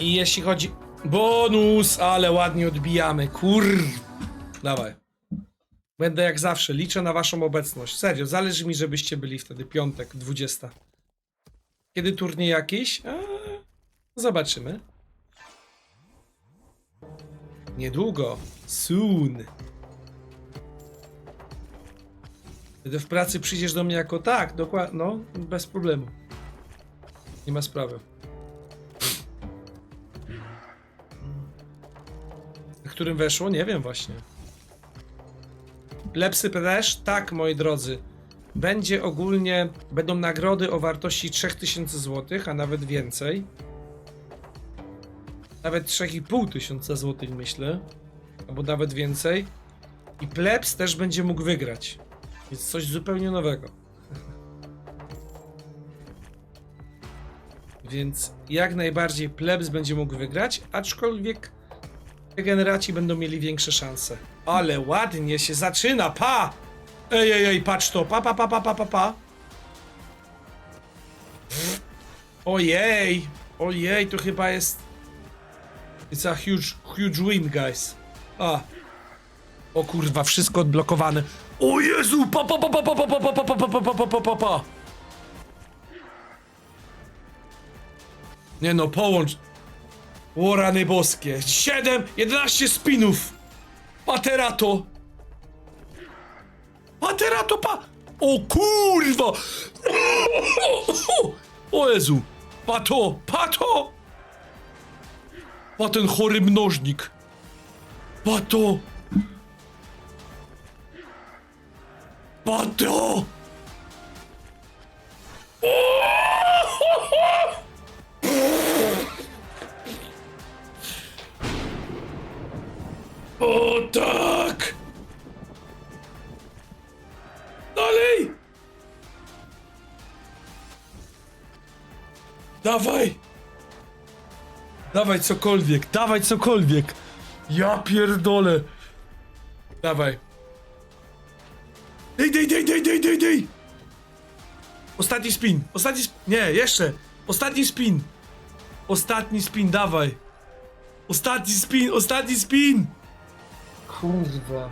I jeśli chodzi... Bonus, ale ładnie odbijamy. Kur... Dawaj. Będę jak zawsze, liczę na waszą obecność. Serio, zależy mi, żebyście byli wtedy piątek, 20. Kiedy turniej jakiś? A, zobaczymy. Niedługo. Soon. Kiedy w pracy przyjdziesz do mnie jako tak, dokładnie, no, bez problemu. Nie ma sprawy. Którym weszło? Nie wiem właśnie. Lepsy też? Tak, moi drodzy. Będzie ogólnie, będą nagrody o wartości 3000 zł, a nawet więcej. Nawet 3500 tysiąca złotych myślę. Albo nawet więcej. I plebs też będzie mógł wygrać. Więc coś zupełnie nowego. Więc jak najbardziej plebs będzie mógł wygrać, aczkolwiek generaci będą mieli większe szanse. Ale ładnie się zaczyna, pa! Ej, ej, ej, patrz to, pa, pa, pa, pa, pa, pa, pa. Ojej, ojej, to chyba jest... It's a huge, huge win, guys. A. O kurwa, wszystko odblokowane. O Jezu, pa, pa, pa, pa, pa, pa, pa, pa, pa, pa, pa, pa, pa, pa. Nie no, połącz... O rany boskie. 7, 11 spinów. Paterato. Paterato, pa... O kurwa. O Jezu. Pato, pato. Pa ten chory mnożnik. Pato. Pato. O tak! Dalej! Dawaj! Dawaj cokolwiek, dawaj cokolwiek! Ja pierdolę! Dawaj. Dej, dej, dej, dej, dej, dej, dej! Ostatni spin, ostatni spin, nie, jeszcze! Ostatni spin! Ostatni spin, dawaj! Ostatni spin, ostatni spin! Kurwa.